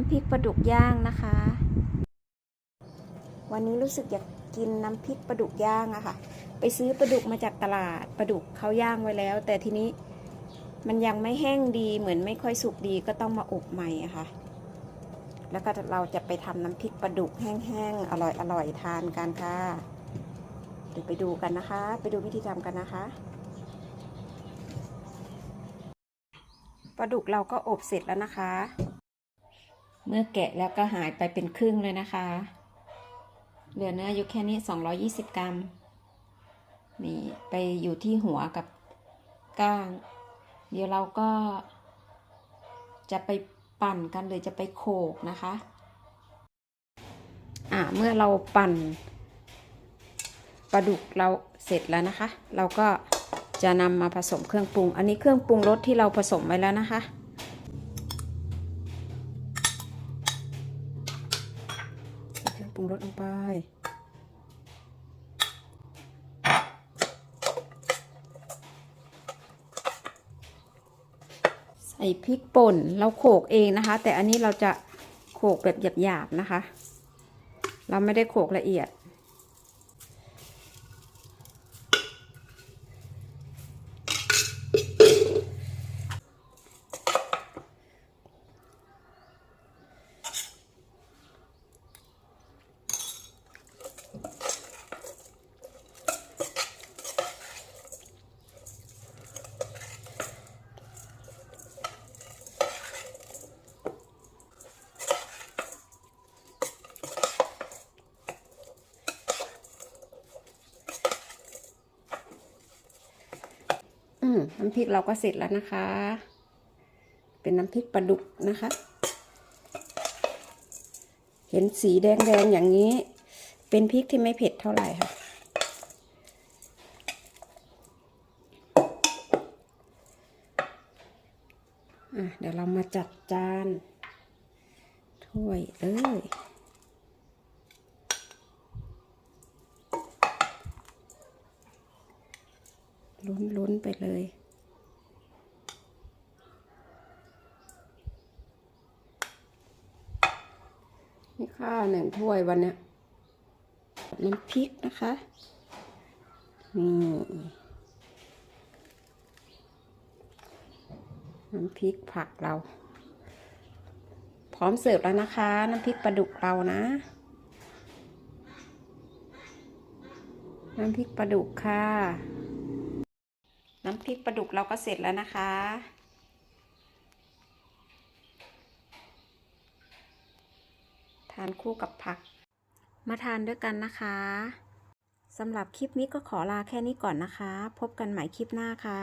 น้ำพริกปลาดุกย่างนะคะ วันนี้รู้สึกอยากกินน้ำพริกปลาดุกย่างอะค่ะ ไปซื้อปลาดุกมาจากตลาดปลาดุกเขาย่างไว้แล้ว แต่ทีนี้มันยังไม่แห้งดีเหมือนไม่ค่อยสุกดีก็ต้องมาอบใหม่อะค่ะ แล้วก็เราจะไปทำน้ำพริกปลาดุกแห้งๆอร่อยๆทานกันค่ะเดี๋ยวไปดูกันนะคะ ไปดูวิธีทำกันนะคะปลาดุกเราก็อบเสร็จแล้วนะคะ เมื่อแกะแล้วก็หายไปเป็นครึ่งเลยนะคะ เหลือเนื้ออยู่แค่นี้ 220 กรัม นี่ไปอยู่ที่หัวกับก้าง เดี๋ยวเราก็ จะไปปั่นกันหรือจะไปโขกนะคะ อ่าเมื่อเราปั่นปลาดุกเราเสร็จแล้วนะคะ เราก็จะนำมาผสมเครื่องปรุง อันนี้เครื่องปรุงรสที่เราผสมไว้แล้วนะคะ รื่องปรุงรสลงไป ใส่พริกป่นเราโขกเองนะคะ แต่อันนี้เราจะโขกแบบหยาบๆนะคะ เราไม่ได้โขกละเอียด อืมน้ำพริกเราก็เสร็จแล้วนะคะ เป็นน้ำพริกปลาดุกนะคะ เห็นสีแดงๆอย่างนี้ เป็นพริกที่ไม่เผ็ดเท่าไหร่ค่ะอะเดี๋ยวเรามาจัดจาน ถ้วย เอ้ย ลุ้นๆไปเลย นี่ข้าวหนึ่งถ้วยวันเนี้ยน้ำพริกนะคะ นี่ น้ำพริกผักเรา พร้อมเสิร์ฟแล้วนะคะ น้ำพริกปลาดุกเรานะน้ำพริกปลาดุกค่ะ น้ำพริกปลาดุกเราก็เสร็จแล้วนะคะ ทานคู่กับผัก มาทานด้วยกันนะคะสำหรับคลิปนี้ก็ขอลาแค่นี้ก่อนนะคะ พบกันใหม่คลิปหน้าค่ะ